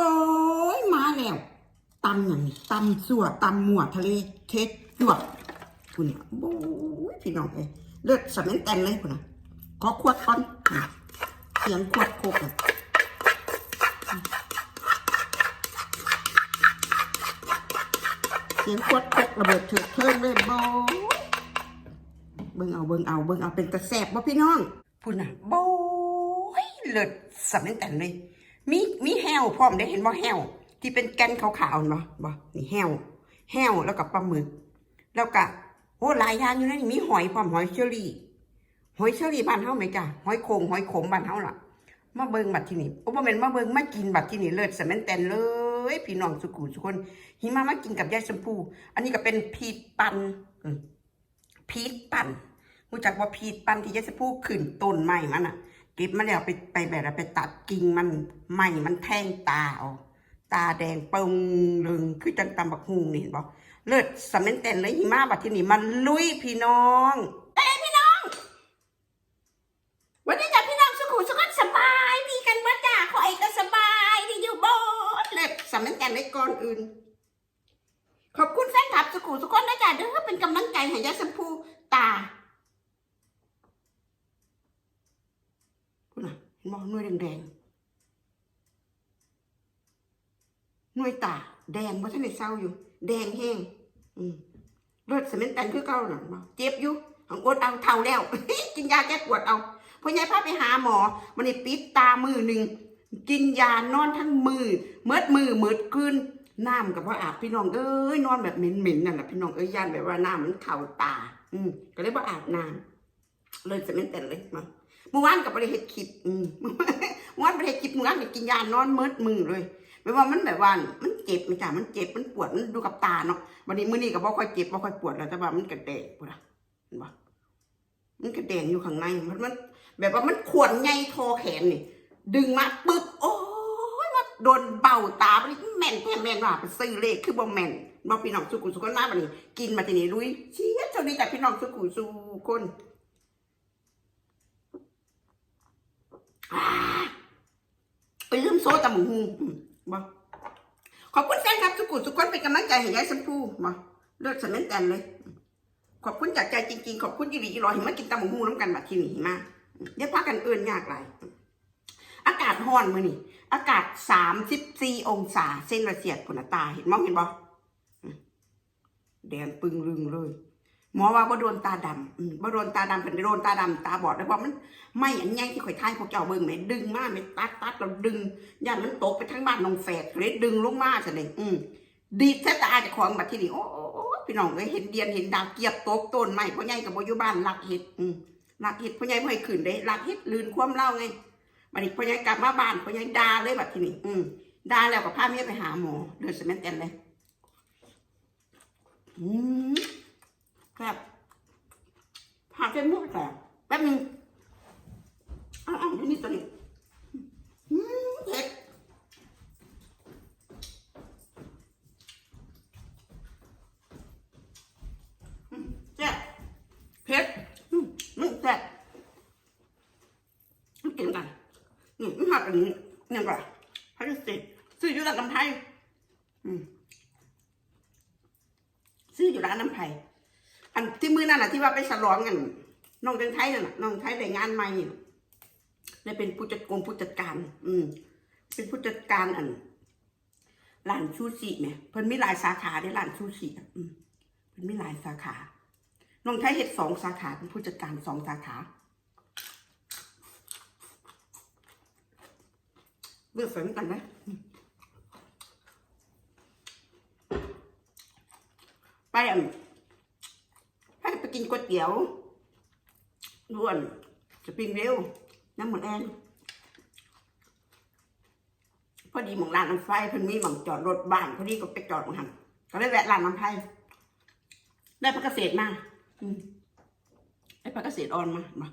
บอยมาแล้วตำอย่างนี้ตำสั่วตำหมวดทะเลเท็ดจวดคุณน่ะโอ้ยพี่น้องเอ้ยเลือดสำเร็จแตนเลยคุณนะขอขวดก่อนเสียงขวดโคกอะเสียงขวดโคกระเบิดเถิดเทิงเลยบอยเบิ่งเอาเบิ่งเอาเบิ่งเอาเป็นกระแสบบ่พี่น้องพุ่นน่ะบอยเลือดสำเร็จแตนเลยมีมี ห้วพร้อมได้เห็นบ่แห้ว ที่เป็นแกนขาวๆเห็นบ่บ่นี่แห้วแห้วแล้วก็ปลาหมึก แล้วก็โอ้หลายอย่างอยู่นะนี่มีหอยพร้อมหอยเชอรี่หอยเชอรี่บ้านเฮาไหมจ้ะหอยโขงหอยขมบ้านเฮาล่ะมาเบิงบัดที่นี่โอ้บ่แม่นมาเบิ่งมากินบัดที่นี่เลิศสแม่นแตนเลยพี่น้องสุขุสุคนหิมามากินกับยายชมพูอันนี้ก็เป็นพีชปันพีชปันรู้จักว่าพีชปันที่ยายชมพูขึ้นต้นไม้มันน่ะ ก็บมาแล้วไปไปแบบว่าไปตัดกิ่งมันไม้มันแทงตาเอาตาแดงเปิงลึงคือจังตำบักฮุงนี่เห็นบ่เลิศสะแม่นแตนเลยหิมาบัดที่นี่มันลุยพี่น้องเอ้ยพี่น้อง วันนี้จ้ะพี่น้องสุขุสุขสบายดีกันบ่จ้าขอไอ้ก็สบายดีอยู่บ่เล็บสำนักงานในก่อนอื่น ขอบคุณแฟนคลับสุขุสุขคนนะจ้ะเด้อเป็นกำลังใจให้ยาสมพูตาคุณน่ะ เห็นบ่หน่วยแดงๆหน่วยตา แดงบ่ทันได้เศร้าอยู่ แดงแห้งอืมเลือดสำนักงานคือเก่าน่ะบ่เจ็บอยู่ของอดเอาเท่าแล้วกินยาแก้ปวดเอาพ่อใหญ่พาไปหาหมอมันนี่ปิดตามือหนึ่งกินยานอนทั้งมือเมิดมือเมิดคืนน้ำกับว่าอาบพี่น้องเอ้ยนอนแบบเหม็นๆนั่นแหละพี่น้องเอ้ยย่านแบบว่าน้ำมันเข่าตา อืมก็เลยว่าอาบน้ำเลยจะไม่แต่นเลยมา เมื่อวานกับบริเหตุคลิปอืมเมื่อวานบริเหตุคลิปเมื่อวานไปกินยานอนเมิดมือเลยไม่ว่ามันแบบว่ามันเจ็บไม่จ้ามันเจ็บมันปวดมันดูกับตาเนาะวันนี้มื้อนี้ก็บ่ค่อยเจ็บบ่ค่อยปวดแล้วแต่ว่ามันกระแดกพุ่นน่ะเห็นปะมันกระแดงอยู่ข้างในมันมัน แบบว่ามันขวนใหญ่ทอแขนนี่ดึงมาปึ๊บโอ้ยมาโดนเบ้าตาไปแม่นแท้แม่นว่าไปซื้อเลขคือบ่แม่นบ่พี่น้องสุกุสุคนมาบัดนี้ กินมาทีนี้ลุยเชี่ยเท่านี้จากพี่น้องสุกุสุคนอ่า ไปลืมโซ่ตะหมูฮูอืมบ่ขอบคุณแฟนครับสุกุสุคนเป็นกำลังใจให้ยายชมพูบ่เลิศสนักกันเลย ขอบคุณจากใจจริงๆ ขอบคุณยี่หลียี่รอเห็นมากินตำหมูฮูน้ำกันบัดทีนี้มาเดี๋ยวพากันเอื่นยากไรอากาศร้อนมือนี่อากาศสามสิบสี่องศา เส้นระเสียดผุนตาเห็นมองเห็นบ่อืมแดงปึงรึงเลย หมอว่าบ่โดนตาดำบ่โดนตาดำเป็นโดนตาดำตาบอดแล้วเพราะมันไม่อันใหญ่ที่ข่อยทายพวกเจ้าเบิ่งแหม่ดึงมาไม่ตัดตัดแล้วดึงย่านมันตกไปทั้งบ้านนองแฝดเลยดึงลงมาซะเลยอืมดีดสายตาจากของบัดที่นี่โอ้พี่น้องเอ้ยเห็นเดียนเห็นดาวเกียบตกต้นไม้พ่อใหญ่กับบ่อยู่บ้านลักเห็ดอืมหลักเห็ดพ่อใหญ่พ่อให้ขึ้นได้หลักเห็ดลืนความเล่าไงบัดนี้พ่อใหญ่กลับมาบ้านพ่อใหญ่ด่าเลยแบบที่นี้อืมด่าแล้วก็พาเมียไปหาหมอเดินสแมนเตนเลยอืม ครับพาเส้นมุกแต่แป๊บนึงอ้าวนี่ตัวนี้เผ็ดแซ่บเผ็ดมมันแซ่บมันกินกันนี่มันหักอันนี้เนี่ยก่อนพันสิซื้ออยู่ร้านน้ำไทยอืมซื้ออยู่ร้านน้ำไทย อันที่มือนั่นน่ะที่ว่าไปฉลองกันน้องเดินไทยน่ะน้องไทยได้งานใหม่นี่ได้เป็นผู้จัดกรมผู้จัดการ อืม เป็นผู้จัดการอันร้านชูชีเนี่ยเพิ่นมีหลายสาขาได้ร้านชูชีอืมเพิ่นมีหลายสาขาน้องไทยเฮ็ดสองสาขาเป็นผู้จัดการสองสาขาเลือกเสริมกันนะไปอะ กินก๋วยเตี๋ยวด่วนสปริงเร็วน้ำหมดแอนพอดีหมองร้านน้ำไฟเพิ่นมีหมองจอดรถบ้านพอดีก็ไปจอดหมองหันก็เลยแวะร้านน้ำไฟได้พักเกษตรมาอืมไอ้ปลากระเสียดอ่อนมามา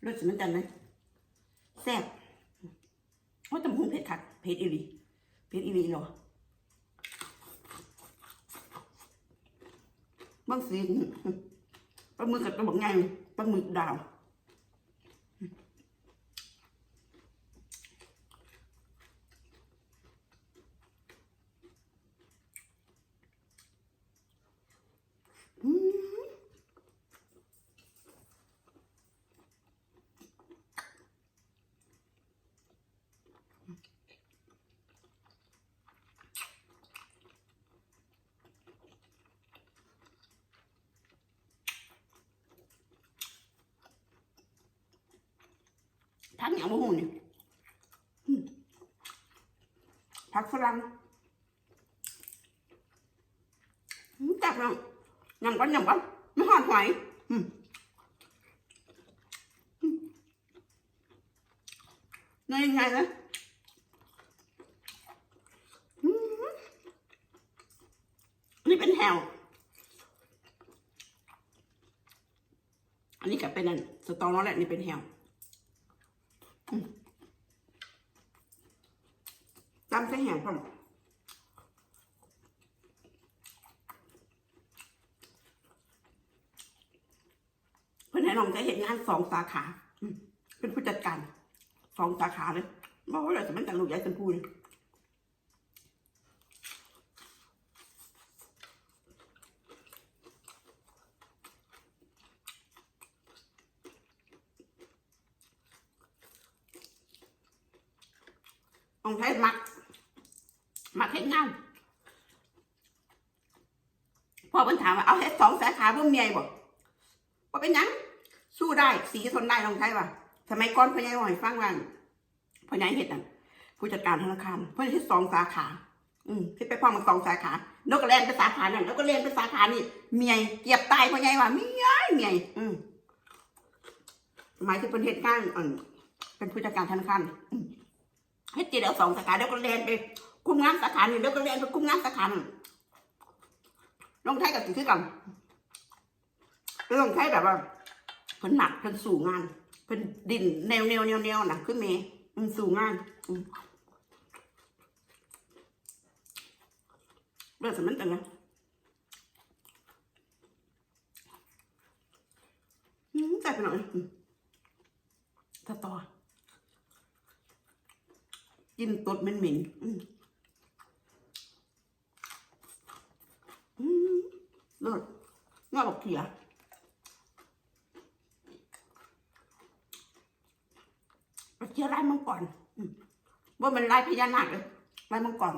เลือดสมันจันเลยแซ่บว่าตำหุงเผ็ดคักเผ็ดอีหลีเผ็ดอีหลีเหรอบางสี ปลาหมึกกับตัวบักไงปลาหมึกดาว พักอย่างมะฮูนี่พักฝรั่งอืมจับน้องยำก่อนยำก่อนไม่หอดหอยอืมอืมนี่ยังไงนะอืมนี่เป็นแฮวอันนี้กับเป็นอันสตอแล้วแหละนี่เป็นแฮมอืมตำใส่แฮมพร้อม ม่หน้องได้เห็นงานสองสาขา เป็นผู้จัดการสองสาขาเลยบอกว่าเราจะไม่แต่งลูกยายกันพูเลยน้องใช้มักมักเห็นงานพ่อเพิ่นถามว่าเอาเฮ็ดสองสาขาเพิ่มเมียบอกว่าเป็นยัง สู้ได้สีทนได้ลองใช้ป่ะสมัยก่อนพ่อใหญ่บอกให้ฟังว่าพ่อใหญ่เฮ็ดน่ะผู้จัดการธนาคารเพิ่เฮ็ดสองสาขา อืมเฮ็ดไปพร้อมันสองสาขานกกระแลนไปสาขานั่นแล้วก็เรียนไปสาขานี่เมียเกียบตายพ่อใหญ่ว่าเมียเมียอืมหมายถึงเป็นเหตุการณ์อันเป็นผู้จัดการธนาคารอืมเฮ็ดจีเดียวสองสาขาแล้วก็เรียนไปคุมงานสาขานี่แล้วก็เรียนไปคุมงานสาขานั่นลงไทยกับสิ่งที่กันก็ลงไทยแบบว่า พิ่นหนักเพิ่นสู่งานเพิ่นดินแนวแนวแนวแนวน่ะคือเมย์มันสู่งานอืมเรื่องสำนักกันนะอืมใส่ไปหน่อยอืมถ้าต่อกินตดเหม็นๆอืมอืมเลิศงาบอกเขีย เชื่อลายมังกรว่ามันลายพญานาคเลยลายมังกร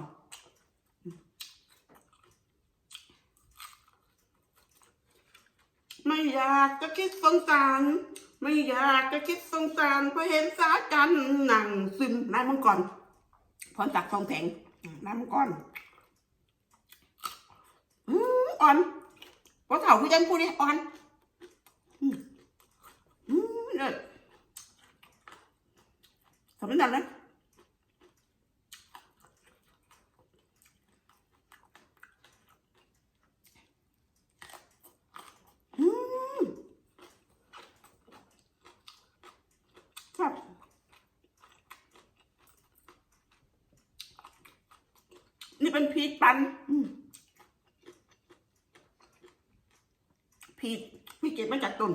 ไม่อยากจะคิดสงสารไม่อยากจะคิดสงสารเพราะเห็นสากันหนังซึมลายมังกรพรจากทองแสงอืมลายมังกรอืมอ่อนพอเถ่าผู้ยันพูดนี่อ่อนอืมอืมเลิศ ทำไม่ได้เลยอืมครับนี่เป็นพีชปันพีชพี่เก็บมาจากต้น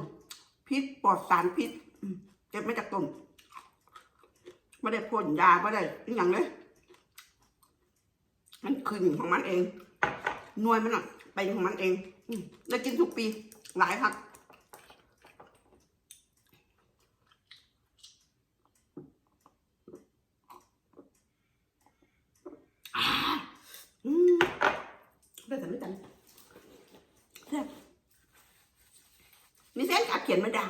พีชปลอดสารพิษอืมเก็บมาจากต้น ไม่ได้พ่นยาไม่ได้อหย่างเลยมันขึ้นของมันเองหน่วยมันอะเป็นของมันเองอได้กินทุกปี หลายครับอ่าอืมได้แต่ไม่ตันแซ่บมีแสนกาเขียนมาด่า